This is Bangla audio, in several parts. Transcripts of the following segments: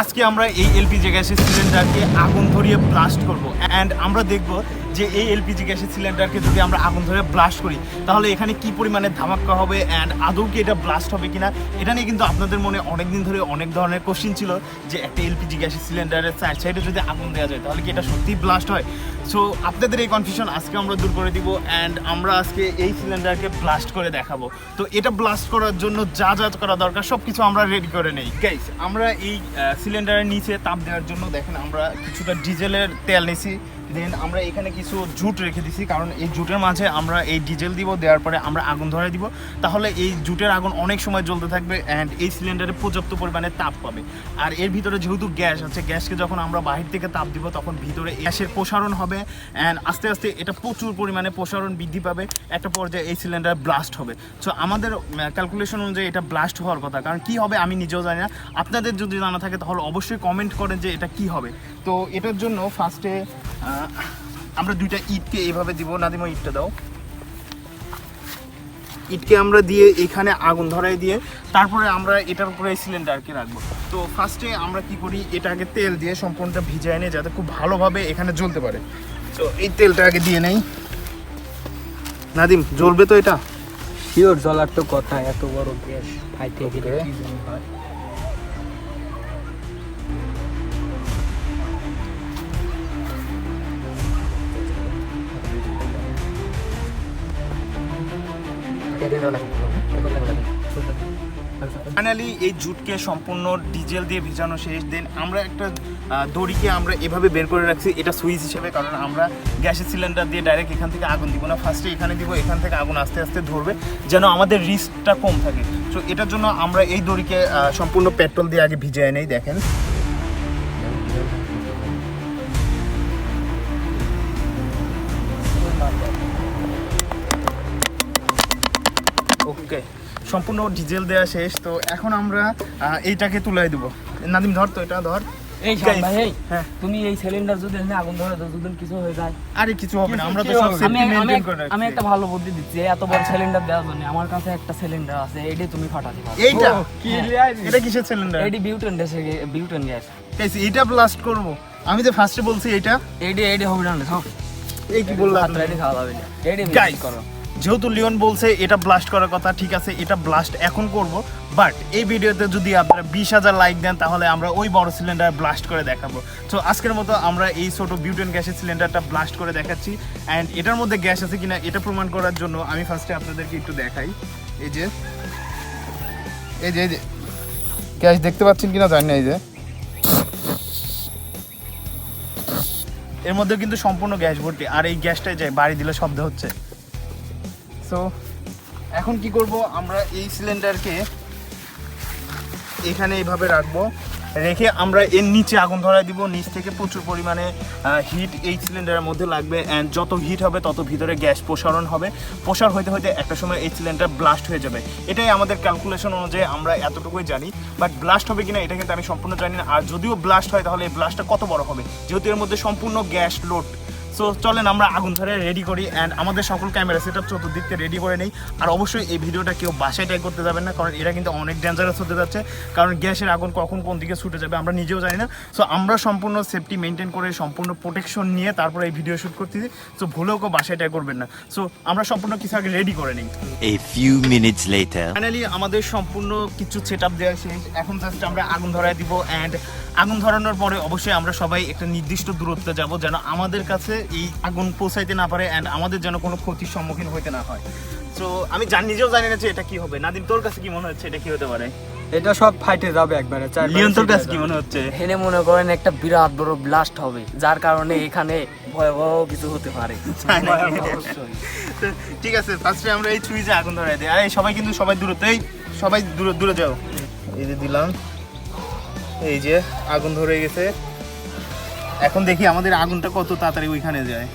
আজকে আমরা এই এলপিজি গ্যাসের সিলিন্ডারকে আগুন ধরিয়ে ব্লাস্ট করব। অ্যান্ড আমরা দেখব যে এই এলপিজি গ্যাসের সিলিন্ডারকে যদি আমরা আগুন ধরে ব্লাস্ট করি, তাহলে এখানে কি পরিমাণে ধামাক্কা হবে অ্যান্ড আদৌ কি এটা ব্লাস্ট হবে কিনা, এটা নিয়ে কিন্তু আপনাদের মনে অনেক দিন ধরে অনেক ধরনের কোশ্চিন ছিল যে একটা এলপিজি গ্যাসের সিলিন্ডারের সাইড সাইডে যদি আগুন দেওয়া যায়, তাহলে কি এটা সত্যিই ব্লাস্ট হয়? সো আপনাদের এই কনফিউশন আজকে আমরা দূর করে দিব অ্যান্ড আমরা আজকে এই সিলিন্ডারকে ব্লাস্ট করে দেখাবো। তো এটা ব্লাস্ট করার জন্য যা যা করা দরকার সব কিছু আমরা রেডি করে নেই। গাইস আমরা এই সিলিন্ডারের নিচে তাপ দেওয়ার জন্য দেখেন আমরা কিছুটা ডিজেলের তেল নিছি। দেন আমরা এখানে কিছু জুট রেখে দিছি, কারণ এই জুটের মাঝে আমরা এই ডিজেল দিব, দেওয়ার পরে আমরা আগুন ধরে দিব। তাহলে এই জুটের আগুন অনেক সময় জ্বলতে থাকবে অ্যান্ড এই সিলিন্ডারে পর্যাপ্ত পরিমাণে তাপ পাবে। আর এর ভিতরে যেহেতু গ্যাস আছে, গ্যাসকে যখন আমরা বাহির থেকে তাপ দিব, তখন ভিতরে গ্যাসের প্রসারণ হবে অ্যান্ড আস্তে আস্তে এটা প্রচুর পরিমাণে প্রসারণ বৃদ্ধি পাবে। একটা পর্যায়ে এই সিলিন্ডার ব্লাস্ট হবে। সো আমাদের ক্যালকুলেশন অনুযায়ী এটা ব্লাস্ট হওয়ার কথা। কারণ কি হবে আমি নিজেও জানি না। আপনাদের যদি জানা থাকে, তাহলে অবশ্যই কমেন্ট করেন যে এটা কি হবে। তো এটার জন্য ফার্স্টে আমরা দুইটা ইটকে এইভাবে দিব। নাদিমা ইটটা দাও। ইটকে আমরা দিয়ে এখানে আগুন ধরাই দিয়ে তারপরে আমরা এটার উপরে সিলিন্ডারকে রাখব। তো ফার্স্টে আমরা কি করি? এটাকে তেল দিয়ে সম্পূর্ণটা ভিজায় নিয়ে যাতে খুব ভালোভাবে এখানে জ্বলতে পারে। তো এই তেলটা আগে দিয়ে নেই। নাদিম জ্বলবে তো এটা? শিওর জ্বলার তো কথা এত বড় গ্যাস ফাইটে গেলে কি হয় ফাইনালি এই জুটকে সম্পূর্ণ ডিজেল দিয়ে ভিজানো শেষ। দেন আমরা একটা দড়িকে আমরা এভাবে বের করে রাখছি, এটা সুইচ হিসেবে, কারণ আমরা গ্যাসের সিলিন্ডার দিয়ে ডাইরেক্ট এখান থেকে আগুন দিব না। ফার্স্টে এখানে দিব, এখান থেকে আগুন আস্তে আস্তে ধরবে, যেন আমাদের রিস্কটা কম থাকে। তো এটার জন্য আমরা এই দড়িকে সম্পূর্ণ পেট্রোল দিয়ে আগে ভিজিয়ে নেই, দেখেন। সম্পূর্ণ ডিজেল দেওয়া শেষ তো এখন আমরা এইটাকে তুলে দেবো। নাদিম ধর তো এটা ধর। এই ভাই হ্যাঁ। তুমি এই সিলিন্ডার যদি আগুন ধরে যদি কিছু হয়ে যায়। আরে কিছু হবে না আমরা তো সব সেফটি আমি আমি মেইনটেইন করে আমি একটা ভালো বুদ্ধি দিচ্ছি এত বড় সিলিন্ডার দেওয়ার জন্য। আমার কাছে একটা সিলিন্ডার আছে এডি তুমি ফাটাতে পারো এইটা? হ্যাঁ। এটা কিসের সিলিন্ডার এডি butane gas butane gas guys এটা ব্লাস্ট করব। আমি তো ফার্স্টে বলছি এটা এডি এডি হবে না সব এই কি বললাম খাওয়া যাবে না। এডি Guys, করো। যেহেতু লিওন বলছে এটা ব্লাস্ট করার কথা, ঠিক আছে, এটা ব্লাস্ট এখন করব বাট এই ভিডিওতে যদি আপনারা বিশ হাজার লাইক দেন, তাহলে আমরা ওই বড় সিলিন্ডার ব্লাস্ট করে দেখাবো। তো আজকের মতো আমরা এই ছোট বিউটেন গ্যাসের সিলিন্ডারটা ব্লাস্ট করে দেখাচ্ছি অ্যান্ড এটার মধ্যে গ্যাস আছে কিনা এটা প্রমাণ করার জন্য আমি ফার্স্টে আপনাদেরকে একটু দেখাই। এই যে এই যে এই যে, গ্যাস দেখতে পাচ্ছেন কিনা জানি না, এই যে। এর মধ্যে কিন্তু সম্পূর্ণ গ্যাস ভর্তি, আর এই গ্যাসটাই যায় বাড়ি দিলে শব্দ হচ্ছে। সো এখন কি করব? আমরা এই সিলিন্ডারকে এখানে এইভাবে রাখব। রেখে আমরা এর নিচে আগুন ধরায় দিব। নিচ থেকে প্রচুর পরিমাণে হিট এই সিলিন্ডারের মধ্যে লাগবে। অ্যান্ড যত হিট হবে, তত ভিতরে গ্যাস প্রসারণ হবে। প্রসার হইতে হইতে একটা সময় এই সিলিন্ডার ব্লাস্ট হয়ে যাবে। এটাই আমাদের ক্যালকুলেশন অনুযায়ী আমরা এতটুকুই জানি। বাট ব্লাস্ট হবে কিনা, এটা কিন্তু আমি সম্পূর্ণ জানি না। আর যদিও ব্লাস্ট হয়, তাহলে এই ব্লাস্টটা কত বড় হবে? যেহেতু এর মধ্যে সম্পূর্ণ গ্যাস লোড সো চলেন আমরা আগুন ধরে রেডি করি অ্যান্ড আমাদের সকল ক্যামেরা সেট আপ চতুর্দিক থেকে রেডি করে নেই। আর অবশ্যই এই ভিডিওটা কেউ বাসায় ট্রাই করতে যাবেন না কারণ এটা কিন্তু অনেক ডেঞ্জারাস হতে যাচ্ছে। কারণ গ্যাসের আগুন কখন কোন দিকে ছুটে যাবে আমরা নিজেও জানি না। সো আমরা সম্পূর্ণ সেফটি মেনটেন করে সম্পূর্ণ প্রোটেকশন নিয়ে তারপরে এই ভিডিও শ্যুট করতেছি। সো ভুলেও কেউ বাসায় ট্রাই করবেন না। সো আমরা সম্পূর্ণ কিছু আগে রেডি করে নিই। Later. ফাইনালি আমাদের সম্পূর্ণ কিছু সেট আপ দেওয়া শেষ। এখন জাস্ট আমরা আগুন ধরায় দিব অ্যান্ড আগুন ধরানোর পরে অবশ্যই আমরা সবাই একটা নির্দিষ্ট দূরত্বে যাব যেন আমাদের কাছে এই আগুন পৌঁছাইতে না পারে অ্যান্ড আমাদের যেন কোনো ক্ষতির সম্মুখীন হইতে না হয়। তো আমি জান নিজেও জানি না যে এটা কি হবে। নাদিম তোর কাছে কি মনে হচ্ছে এটা কি হতে পারে? এটা সব ফাইটে যাবে একবারে লিওন তোর কাছে কি মনে হচ্ছে? হেনে মনে করেন একটা বিরাট বড় ব্লাস্ট হবে যার কারণে এখানে ভয়াবহ কিছু হতে পারে। ঠিক আছে ফার্স্টে আমরা এই সুইচে আগুন ধরাই দিই। আরে সবাই কিন্তু সবাই দূরত্ব এই সবাই দূরে দূরে যাও। এই যে দিলাম। এই যে আগুন ধরে গেছে। এখন দেখি আমাদের আগুনটা কত তাড়াতাড়ি ওইখানে যায়।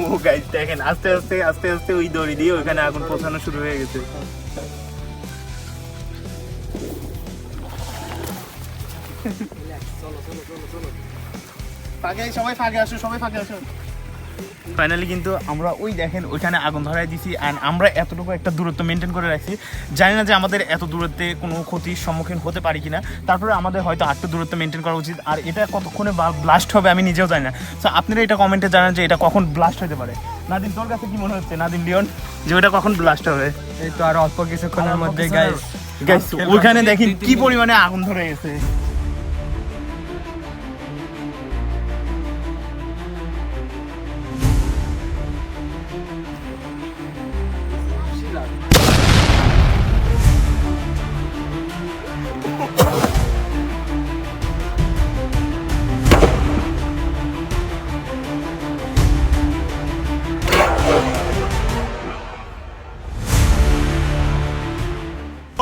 ও দেখেন, আস্তে আস্তে আস্তে আস্তে ওই দড়ি দিয়ে ওইখানে আগুন পৌঁছানো শুরু হয়ে গেছে। ফাঁকে, সবাই ফাঁকে আসো, সবাই ফাঁকে আসো। ফাইনালি কিন্তু আমরা ওই দেখেন ওইখানে আগুন ধরাই দিছি অ্যান্ড আমরা এতটুকু একটা দূরত্ব মেনটেন করে রাখছি। জানি না যে আমাদের এত দূরত্বে কোনো ক্ষতির সম্মুখীন হতে পারি কিনা। তারপরে আমাদের হয়তো আটটু দূরত্ব মেনটেন করা উচিত আর এটা কতক্ষণে ব্লাস্ট হবে আমি নিজেও জানি না। তো আপনারা এটা কমেন্টে জানান যে এটা কখন ব্লাস্ট হতে পারে। নাদিম তোর কাছে কি মনে হচ্ছে? নাদিম লিওন? যে ওটা কখন ব্লাস্ট হবে? এই তো আর অল্প কিছুক্ষণের মধ্যে গাইস গাইস ওইখানে দেখেন কি পরিমাণে আগুন ধরে গেছে।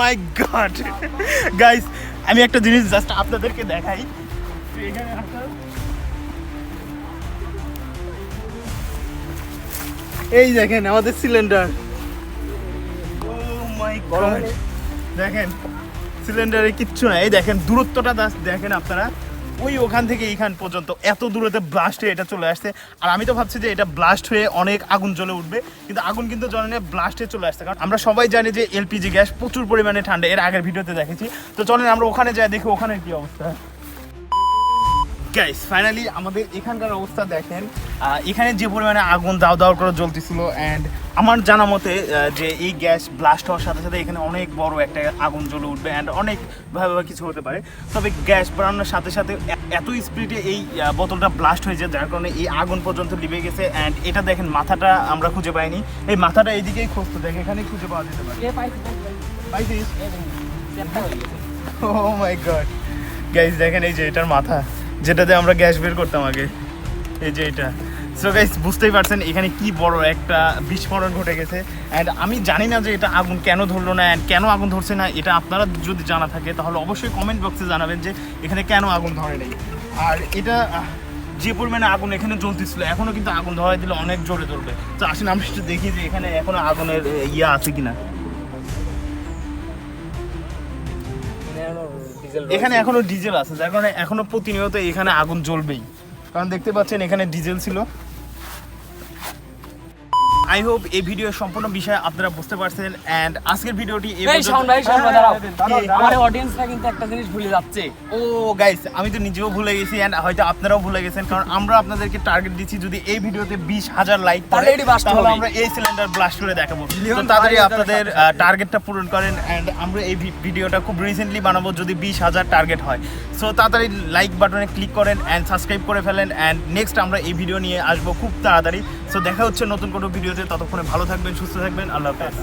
মাই গড গাইস আমি একটা জিনিস জাস্ট আপনাদেরকে দেখাই। এই দেখেন, আমাদের সিলিন্ডার ও মাই গড দেখেন সিলিন্ডারে কিচ্ছু নাই। এই দেখেন, দূরত্বটা দেখেন আপনারা। ওই ওখান থেকে এইখান পর্যন্ত। এত দূরেতে ব্লাস্ট হয়ে এটা চলে আসছে। আর আমি তো ভাবছি যে এটা ব্লাস্ট হয়ে অনেক আগুন জ্বলে উঠবে। কিন্তু আগুন কিন্তু জ্বলে নিয়ে ব্লাস্ট হয়ে চলে আসছে। কারণ আমরা সবাই জানি যে এলপিজি গ্যাস প্রচুর পরিমাণে ঠান্ডা। এর আগের ভিডিওতে দেখেছি। তো চলেন আমরা ওখানে যাই, দেখি ওখানে কি অবস্থা। গাইস ফাইনালি আমাদের এখানকার অবস্থা দেখেন। এখানে যে পরিমাণে আগুন দাও দাও করে জ্বলতেছিল অ্যান্ড আমার জানা মতে যে এই গ্যাস ব্লাস্ট হওয়ার সাথে সাথে এখানে অনেক বড় একটা আগুন জ্বলে উঠবে অ্যান্ড অনেক ভাবে কিছু হতে পারে। তবে গ্যাস বাড়ানোর সাথে সাথে এত স্পিডে এই বোতলটা ব্লাস্ট হয়ে যায় যার কারণে এই আগুন পর্যন্ত লিবে গেছে অ্যান্ড এটা দেখেন মাথাটা আমরা খুঁজে পাইনি। এই মাথাটা এইদিকেই খুঁজতে দেখ এখানে খুঁজে পাওয়া যেতে পারে। ও মাই গড গাইস দেখেন এই যে এটার মাথা। যেটাতে আমরা গ্যাস বের করতাম আগে। এই যে এটা। সো গাইস বুঝতেই পারছেন এখানে কি বড় একটা বিস্ফোরণ ঘটে গেছে। অ্যান্ড আমি জানি না যে এটা আগুন কেন ধরলো না অ্যান্ড কেন আগুন ধরছে না, এটা আপনারা যদি জানা থাকে, তাহলে অবশ্যই কমেন্ট বক্সে জানাবেন যে এখানে কেন আগুন ধরে নেই। আর এটা যে পরিমাণে আগুন এখানে জ্বলতেছিল এখনও কিন্তু আগুন ধরাই দিলে অনেক জোরে ধরবে। তো আসেন আমি একটু দেখি যে এখানে এখনও আগুনের ইয়ে আছে কিনা। এখানে এখনও ডিজেল আছে, যার কারণে এখনও প্রতিনিয়ত এখানে আগুন জ্বলবেই। কারণ দেখতে পাচ্ছেন এখানে ডিজেল ছিল। আই হোপ এই ভিডিও সম্পূর্ণ বিষয়ে আপনারা বুঝতে পারছেন এন্ড আজকের ভিডিওটি এই শাওন ভাই শাওন ভাই দাঁড়াও। আমার অডিয়েন্সরা কিন্তু একটা জিনিস ভুলে যাচ্ছে। ও গাইস আমি তো নিজেও ভুলে গেছি এন্ড হয়তো আপনারাও ভুলে গেছেন কারণ আমরা আপনাদেরকে টার্গেট দিচ্ছি যদি এই ভিডিওতে বিশ হাজার লাইক তাহলে আমরা এই সিলিন্ডার ব্লাস্ট করে দেখাবো। তো তাড়াতাড়ি আপনাদের টার্গেটটা পূরণ করেন এন্ড আমরা এই ভিডিওটা খুব রিসেন্টলি বানাবো যদি বিশ হাজার টার্গেট হয়। সো তাড়াতাড়ি লাইক বাটনে ক্লিক করেন অ্যান্ড সাবস্ক্রাইব করে ফেলেন অ্যান্ড নেক্সট আমরা এই ভিডিও নিয়ে আসব খুব তাড়াতাড়ি। সো দেখা হচ্ছে নতুন কোনো ভিডিওতে। ততক্ষণে ভালো থাকবেন সুস্থ থাকবেন। আল্লাহ হাফেজ।